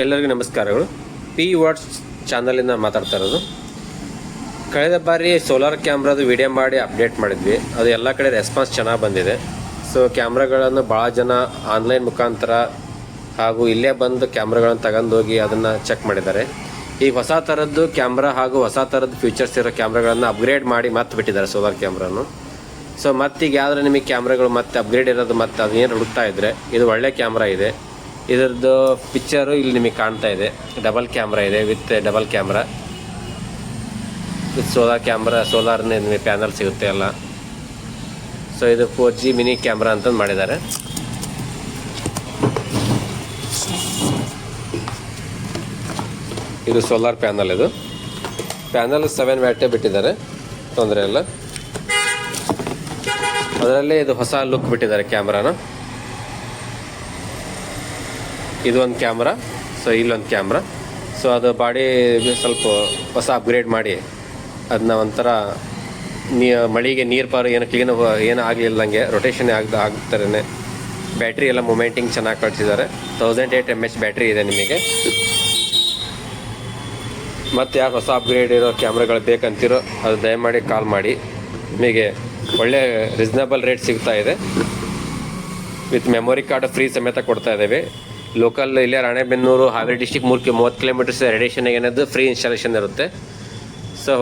ಎಲ್ಲರಿಗೂ ನಮಸ್ಕಾರಗಳು. P what's ಚಾನಲಿಂದ ಮಾತಾಡ್ತಾ ಇರೋದು. ಕಳೆದ ಬಾರಿ ಸೋಲಾರ್ ಕ್ಯಾಮ್ರಾದು ವಿಡಿಯೋ ಮಾಡಿ ಅಪ್ಡೇಟ್ ಮಾಡಿದ್ವಿ. ಅದು ಎಲ್ಲ ಕಡೆ ರೆಸ್ಪಾನ್ಸ್ ಚೆನ್ನಾಗಿ ಬಂದಿದೆ. ಸೊ ಕ್ಯಾಮ್ರಾಗಳನ್ನು ಭಾಳ ಜನ ಆನ್ಲೈನ್ ಮುಖಾಂತರ ಹಾಗೂ ಇಲ್ಲೇ ಬಂದು ಕ್ಯಾಮ್ರಾಗಳನ್ನು ತಗೊಂಡೋಗಿ ಅದನ್ನು ಚೆಕ್ ಮಾಡಿದ್ದಾರೆ. ಈ ಹೊಸ ಥರದ್ದು ಕ್ಯಾಮ್ರಾ ಹಾಗೂ ಹೊಸ ಥರದ್ದು ಫೀಚರ್ಸ್ ಇರೋ ಕ್ಯಾಮ್ರಾಗಳನ್ನು ಅಪ್ಗ್ರೇಡ್ ಮಾಡಿ ಮತ್ತೆ ಬಿಟ್ಟಿದ್ದಾರೆ ಸೋಲಾರ್ ಕ್ಯಾಮ್ರಾನು ಸೊ ಮತ್ತೀಗ ಯಾವ್ದಾರ ನಿಮಗೆ ಕ್ಯಾಮ್ರಾಗಳು ಮತ್ತೆ ಅಪ್ಗ್ರೇಡ್ ಇರೋದು ಮತ್ತೆ ಅದೇನು ಹುಡುಕ್ತಾ ಇದ್ದರೆ ಇದು ಒಳ್ಳೆ ಕ್ಯಾಮ್ರಾ ಇದೆ. ಇದರದ್ದು ಪಿಕ್ಚರು ಇಲ್ಲಿ ನಿಮಗೆ ಕಾಣ್ತಾ ಇದೆ. ಡಬಲ್ ಕ್ಯಾಮ್ರಾ ಇದೆ with double camera with solar camera ಸೋಲಾರ್ನೇ ನಿಮಗೆ ಪ್ಯಾನಲ್ ಸಿಗುತ್ತೆ ಎಲ್ಲ. ಸೊ ಇದು ಫೋರ್ ಜಿ ಮಿನಿ ಕ್ಯಾಮ್ರಾ ಅಂತ ಮಾಡಿದ್ದಾರೆ. ಇದು ಸೋಲಾರ್ ಪ್ಯಾನಲ್ ಇದು. ಪ್ಯಾನಲ್ ಸೆವೆನ್ ವ್ಯಾಟೇ ಬಿಟ್ಟಿದ್ದಾರೆ. ತೊಂದರೆ ಇಲ್ಲ. ಅದರಲ್ಲೇ ಇದು ಹೊಸ ಲುಕ್ ಬಿಟ್ಟಿದ್ದಾರೆ ಕ್ಯಾಮ್ರಾನ ಇದು ಒಂದು ಕ್ಯಾಮ್ರಾ, ಸೊ ಇಲ್ಲೊಂದು ಕ್ಯಾಮ್ರಾ. ಸೊ ಅದು ಬಾಡಿ ಸ್ವಲ್ಪ ಹೊಸ ಅಪ್ಗ್ರೇಡ್ ಮಾಡಿ ಅದನ್ನ ಒಂಥರ ನೀ ಮಳಿಗೆ ನೀರು ಪಾರು ಏನು ಕ್ಲೀನ್ ಏನು ಆಗಲಿಲ್ಲಂಗೆ ರೊಟೇಷನ್ ಆಗ ಆಗ್ತಾರೇ ಬ್ಯಾಟ್ರಿ ಎಲ್ಲ ಮೊಮೆಂಟಿಂಗ್ ಚೆನ್ನಾಗಿ ಕಳಿಸಿದ್ದಾರೆ thousand eight M H battery ಇದೆ ನಿಮಗೆ. ಮತ್ತು ಯಾರು ಹೊಸ ಅಪ್ಗ್ರೇಡ್ ಇರೋ ಕ್ಯಾಮ್ರಾಗಳು ಬೇಕಂತಿರೋ ಅದು ದಯಮಾಡಿ ಕಾಲ್ ಮಾಡಿ. ನಿಮಗೆ ಒಳ್ಳೆ ರೀಸ್ನಬಲ್ ರೇಟ್ ಸಿಗ್ತಾ ಇದೆ. ವಿತ್ ಮೆಮೊರಿ ಕಾರ್ಡ್ ಫ್ರೀ ಸಮೇತ ಕೊಡ್ತಾ ಇದ್ದೇವೆ. ಲೋಕಲ್ ಇಲ್ಲೇ ರಾಣೆಬೆನ್ನೂರು ಹಾವೇರಿ ಡಿಸ್ಟಿಕ್ ಮೂರು ಮೂವತ್ತು ಕಿಲೋಮೀಟರ್ಸ್ ರೇಡಿಯೇಷನ್ ಏನದು ಫ್ರೀ ಇನ್ಸ್ಟಾಲೇಷನ್ ಇರುತ್ತೆ. ಸೊ